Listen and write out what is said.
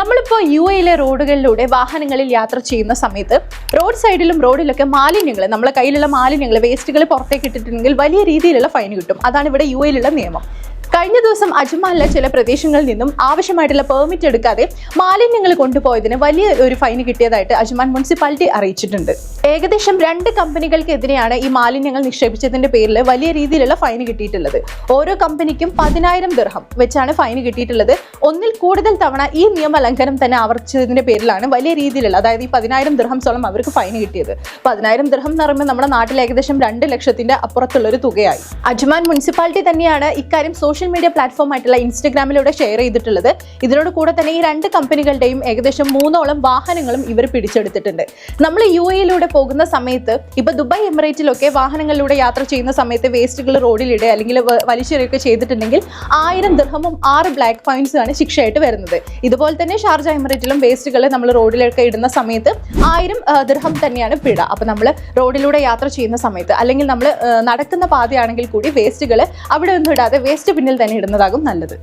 നമ്മളിപ്പോൾ യു എയിലെ റോഡുകളിലൂടെ വാഹനങ്ങളിൽ യാത്ര ചെയ്യുന്ന സമയത്ത് റോഡ് സൈഡിലും റോഡിലൊക്കെ മാലിന്യങ്ങൾ നമ്മളെ കയ്യിലുള്ള മാലിന്യങ്ങൾ വേസ്റ്റുകൾ പുറത്തേക്ക് ഇട്ടിട്ടുണ്ടെങ്കിൽ വലിയ രീതിയിലുള്ള ഫൈൻ കിട്ടും. അതാണ് ഇവിടെ യു എയിലുള്ള നിയമം. കഴിഞ്ഞ ദിവസം അജ്മാലിലെ ചില പ്രദേശങ്ങളിൽ നിന്നും ആവശ്യമായിട്ടുള്ള പെർമിറ്റ് എടുക്കാതെ മാലിന്യങ്ങൾ കൊണ്ടുപോയതിന് വലിയ ഒരു ഫൈൻ കിട്ടിയതായിട്ട് അജ്മാൻ മുനിസിപ്പാലിറ്റി അറിയിച്ചിട്ടുണ്ട്. ഏകദേശം രണ്ട് കമ്പനികൾക്കെതിരെയാണ് ഈ മാലിന്യങ്ങൾ നിക്ഷേപിച്ചതിന്റെ പേരിൽ വലിയ രീതിയിലുള്ള ഫൈൻ കിട്ടിയിട്ടുള്ളത്. ഓരോ കമ്പനിക്കും പതിനായിരം ദർഹം വെച്ചാണ് ഫൈൻ കിട്ടിയിട്ടുള്ളത്. ഒന്നിൽ കൂടുതൽ തവണ ഈ നിയമലംഘനം തന്നെ ആവർത്തിച്ചതിന്റെ പേരിലാണ് വലിയ രീതിയിലുള്ള അതായത് ഈ പതിനായിരം ദർഹംസോളം അവർക്ക് ഫൈൻ കിട്ടിയത്. പതിനായിരം ദിർഹം എന്ന് പറയുമ്പോൾ നമ്മുടെ നാട്ടിൽ ഏകദേശം രണ്ട് ലക്ഷത്തിന്റെ അപ്പുറത്തുള്ള ഒരു തുകയായി. അജ്മാൻ മുനിസിപ്പാലിറ്റി തന്നെയാണ് ഇക്കാര്യം സോഷ്യൽ മീഡിയ പ്ലാറ്റ്ഫോം ആയിട്ടുള്ള ഇൻസ്റ്റഗ്രാമിലൂടെ ഷെയർ ചെയ്തിട്ടുള്ളത്. ഇതിനോട് കൂടെ തന്നെ ഈ രണ്ട് കമ്പനികളുടെയും ഏകദേശം മൂന്നോളം വാഹനങ്ങളും ഇവർ പിടിച്ചെടുത്തിട്ടുണ്ട്. നമ്മൾ യു എയിലൂടെ പോകുന്ന സമയത്ത് ഇപ്പൊ ദുബായ് എമിറേറ്റിലൊക്കെ വാഹനങ്ങളിലൂടെ യാത്ര ചെയ്യുന്ന സമയത്ത് വേസ്റ്റുകൾ റോഡിലിടുക അല്ലെങ്കിൽ വലിച്ചെറിയൊക്കെ ചെയ്തിട്ടുണ്ടെങ്കിൽ ആയിരം ദിർഹമും ആറ് ബ്ലാക്ക് പോയിന്റ്സ് ആണ് ശിക്ഷയായിട്ട് വരുന്നത്. ഇതുപോലെ തന്നെ ഷാർജ എമിറേറ്റിലും വേസ്റ്റുകൾ നമ്മൾ റോഡിലൊക്കെ ഇടുന്ന സമയത്ത് ആയിരം ദൃഹം തന്നെയാണ് പിഴ അപ്പൊ നമ്മൾ റോഡിലൂടെ യാത്ര ചെയ്യുന്ന സമയത്ത് അല്ലെങ്കിൽ നമ്മൾ നടക്കുന്ന പാതയാണെങ്കിൽ കൂടി വേസ്റ്റുകൾ അവിടെ ഒന്നും ഇടാതെ വേസ്റ്റ് പിന്നിൽ തന്നെ ഇടുന്നതാകും നല്ലത്.